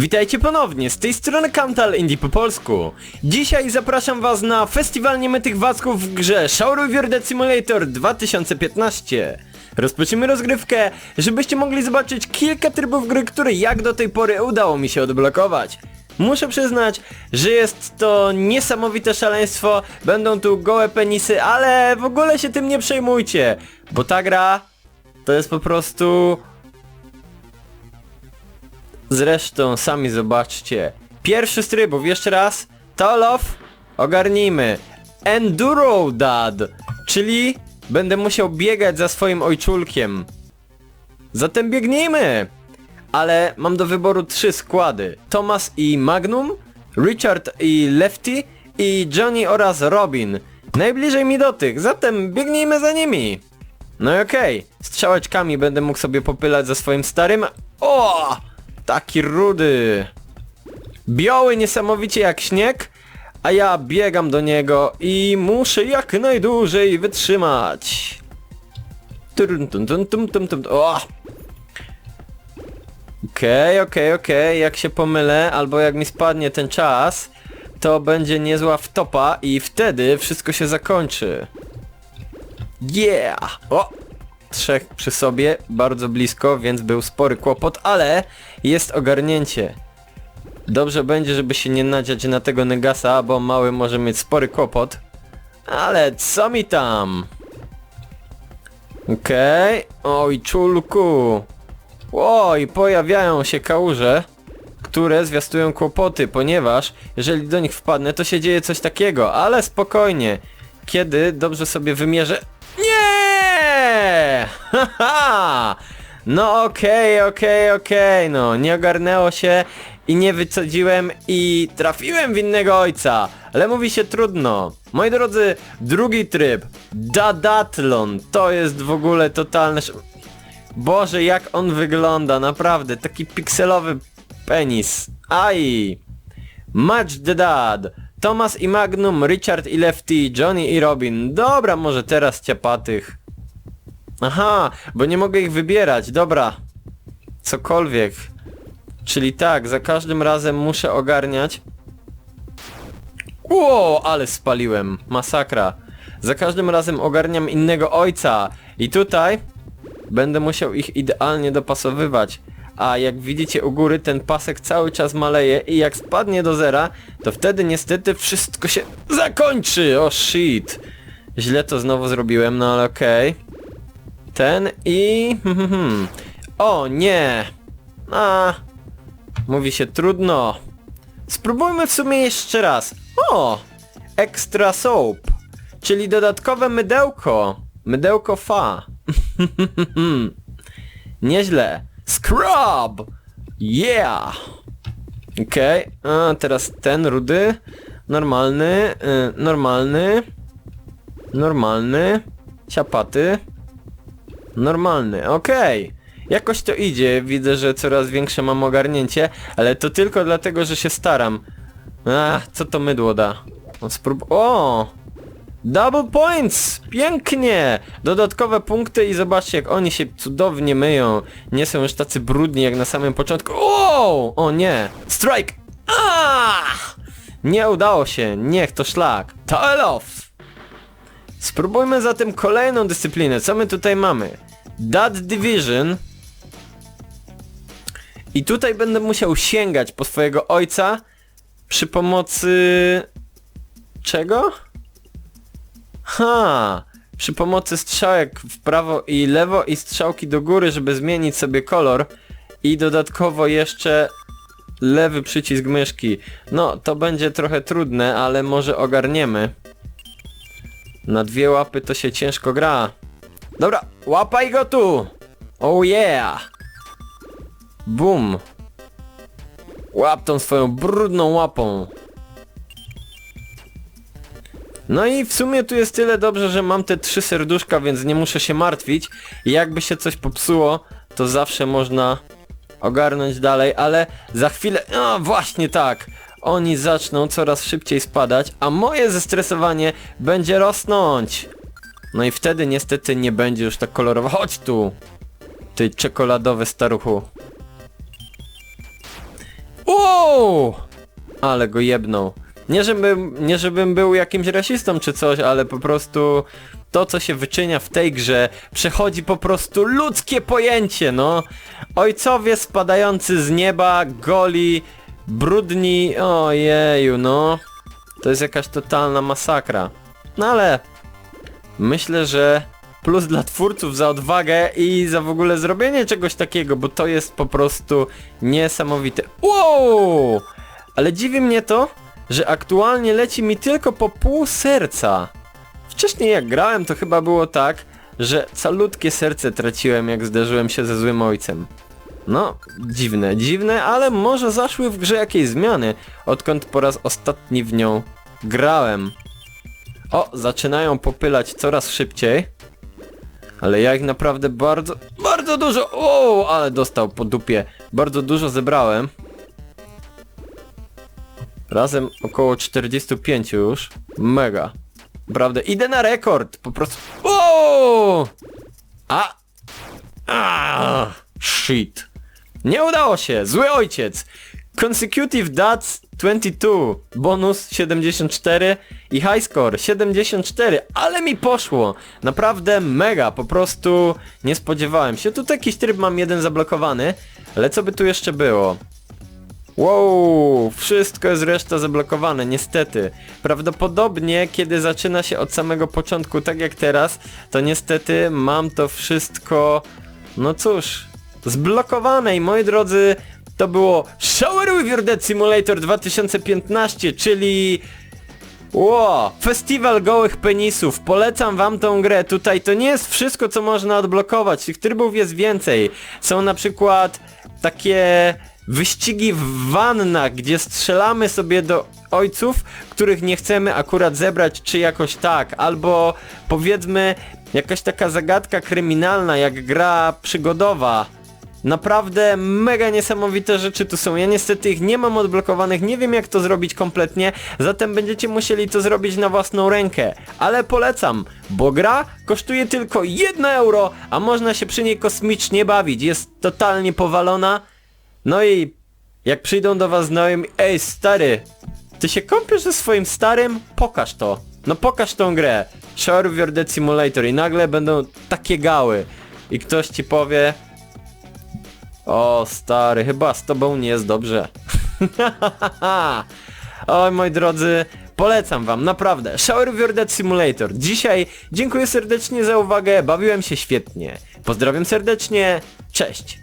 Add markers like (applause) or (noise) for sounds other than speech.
Witajcie ponownie, z tej strony Kantal Indie po polsku. Dzisiaj zapraszam was na festiwal niemytych wacków w grze Shower River Dead Simulator 2015. Rozpoczniemy rozgrywkę, żebyście mogli zobaczyć kilka trybów gry, które jak do tej pory udało mi się odblokować. Muszę przyznać, że jest to niesamowite szaleństwo, będą tu gołe penisy, ale w ogóle się tym nie przejmujcie, bo ta gra to jest po prostu Zresztą sami zobaczcie. Pierwszy z trybów, jeszcze raz. Tolof, ogarnijmy. Enduro Dad, czyli będę musiał biegać za swoim ojczulkiem. Zatem biegnijmy! Ale mam do wyboru trzy składy. Thomas i Magnum, Richard i Lefty i Johnny oraz Robin. Najbliżej mi do tych, zatem biegnijmy za nimi. No i okej, strzałeczkami będę mógł sobie popylać za swoim starym... O! Taki rudy. Biały niesamowicie jak śnieg, a ja biegam do niego i muszę jak najdłużej wytrzymać. Turun, tum, tum, tum, tum, tum. O! Okej, okej, okej, jak się pomylę, albo jak mi spadnie ten czas, to będzie niezła wtopa i wtedy wszystko się zakończy. Yeah! O! Trzech przy sobie, bardzo blisko, więc był spory kłopot, ale jest ogarnięcie. Dobrze będzie, żeby się nie nadziać na tego Negasa, bo mały może mieć spory kłopot. Ale co mi tam? Okej. Oj, czulku. Oj, pojawiają się kałuże, które zwiastują kłopoty, ponieważ jeżeli do nich wpadnę, to się dzieje coś takiego, ale spokojnie. Kiedy dobrze sobie wymierzę... Haha! (laughs) No okej, okej, okej, no nie ogarnęło się i nie wycodziłem i trafiłem w innego ojca, ale mówi się trudno. Moi drodzy, drugi tryb, Dadatlon, to jest w ogóle totalne... Boże, jak on wygląda, naprawdę, taki pikselowy penis. Aj! Match the Dad. Thomas i Magnum, Richard i Lefty, Johnny i Robin. Dobra, może teraz ciapatych. Aha, bo nie mogę ich wybierać, dobra. Cokolwiek. Czyli tak, za każdym razem muszę ogarniać. Ło, ale spaliłem. Masakra. Za każdym razem ogarniam innego ojca. I tutaj będę musiał ich idealnie dopasowywać. A jak widzicie u góry ten pasek cały czas maleje i jak spadnie do zera, to wtedy niestety wszystko się zakończy. O shit. Źle to znowu zrobiłem, no ale okej. Ten i... hmm, O nie! A, mówi się trudno. Spróbujmy w sumie jeszcze raz. O! Extra soap. Czyli dodatkowe mydełko. Mydełko fa. (laughs) Nieźle. Scrub! Yeah! Okej, a teraz ten rudy. Normalny, y, normalny. Normalny. Siapaty. Normalny, okej. Jakoś to idzie, widzę, że coraz większe mam ogarnięcie, ale to tylko dlatego, że się staram. Ach, co to mydło da? No, sprób... O! Double points! Pięknie! Dodatkowe punkty i zobaczcie jak oni się cudownie myją. Nie są już tacy brudni jak na samym początku. O! O nie! Strike! Ah! Nie udało się, niech to szlak. Tile off! Spróbujmy zatem kolejną dyscyplinę. Co my tutaj mamy? Dad Division. I tutaj będę musiał sięgać po swojego ojca przy pomocy... Czego? Ha! Przy pomocy strzałek w prawo i lewo i strzałki do góry, żeby zmienić sobie kolor. I dodatkowo jeszcze lewy przycisk myszki. No, to będzie trochę trudne, ale może ogarniemy. Na dwie łapy to się ciężko gra. Dobra, łapaj go tu! Oh yeah! Bum! Łap tą swoją brudną łapą. No i w sumie tu jest tyle dobrze, że mam te trzy serduszka, więc nie muszę się martwić. Jakby się coś popsuło, to zawsze można ogarnąć dalej, ale za chwilę... No właśnie tak! Oni zaczną coraz szybciej spadać, a moje zestresowanie będzie rosnąć. No i wtedy niestety nie będzie już tak kolorowo. Chodź tu! Ty czekoladowy staruchu. Wow! Ale go jebnął. Nie żebym, nie żebym był jakimś rasistą czy coś, ale po prostu to co się wyczynia w tej grze przechodzi po prostu ludzkie pojęcie, no. Ojcowie spadający z nieba, goli, brudni, ojeju, no. To jest jakaś totalna masakra. No ale myślę, że plus dla twórców za odwagę i za w ogóle zrobienie czegoś takiego, bo to jest po prostu niesamowite. Wow! Ale dziwi mnie to, że aktualnie leci mi tylko po pół serca. Wcześniej jak grałem to chyba było tak, że calutkie serce traciłem jak zderzyłem się ze złym ojcem. No, dziwne, dziwne, ale może zaszły w grze jakieś zmiany, odkąd po raz ostatni w nią grałem. O, zaczynają popylać coraz szybciej. Ale ja ich naprawdę bardzo, bardzo dużo, o, ale dostał po dupie. Bardzo dużo zebrałem. Razem około 45 już. Mega. Naprawdę, idę na rekord, po prostu. O! A! A! Shit. Nie udało się, zły ojciec. Consecutive Dots 22, bonus 74 i high score 74, ale mi poszło. Naprawdę mega, po prostu nie spodziewałem się. Tu jakiś tryb mam jeden zablokowany, ale co by tu jeszcze było? Wow, wszystko jest reszta zablokowane, niestety. Prawdopodobnie, kiedy zaczyna się od samego początku, tak jak teraz, to niestety mam to wszystko, no cóż, zblokowane i moi drodzy, to było Shower with Your Dead Simulator 2015, czyli... Ło, festiwal gołych penisów, polecam wam tą grę, tutaj to nie jest wszystko co można odblokować, tych trybów jest więcej. Są na przykład takie wyścigi w wannach, gdzie strzelamy sobie do ojców, których nie chcemy akurat zebrać, czy jakoś tak, albo powiedzmy jakaś taka zagadka kryminalna, jak gra przygodowa. Naprawdę mega niesamowite rzeczy tu są. Ja niestety ich nie mam odblokowanych, nie wiem jak to zrobić kompletnie, zatem będziecie musieli to zrobić na własną rękę. Ale polecam, bo gra kosztuje tylko 1 euro, a można się przy niej kosmicznie bawić. Jest totalnie powalona. No i jak przyjdą do was znajomi, ej stary, ty się kąpiesz ze swoim starym? Pokaż to. No pokaż tą grę. Shower of Your Dead Simulator i nagle będą takie gały. I ktoś ci powie, o stary, chyba z tobą nie jest dobrze. (laughs) Oj moi drodzy, polecam wam, naprawdę. Shower Your Dead Simulator. Dzisiaj dziękuję serdecznie za uwagę, bawiłem się świetnie. Pozdrawiam serdecznie, cześć.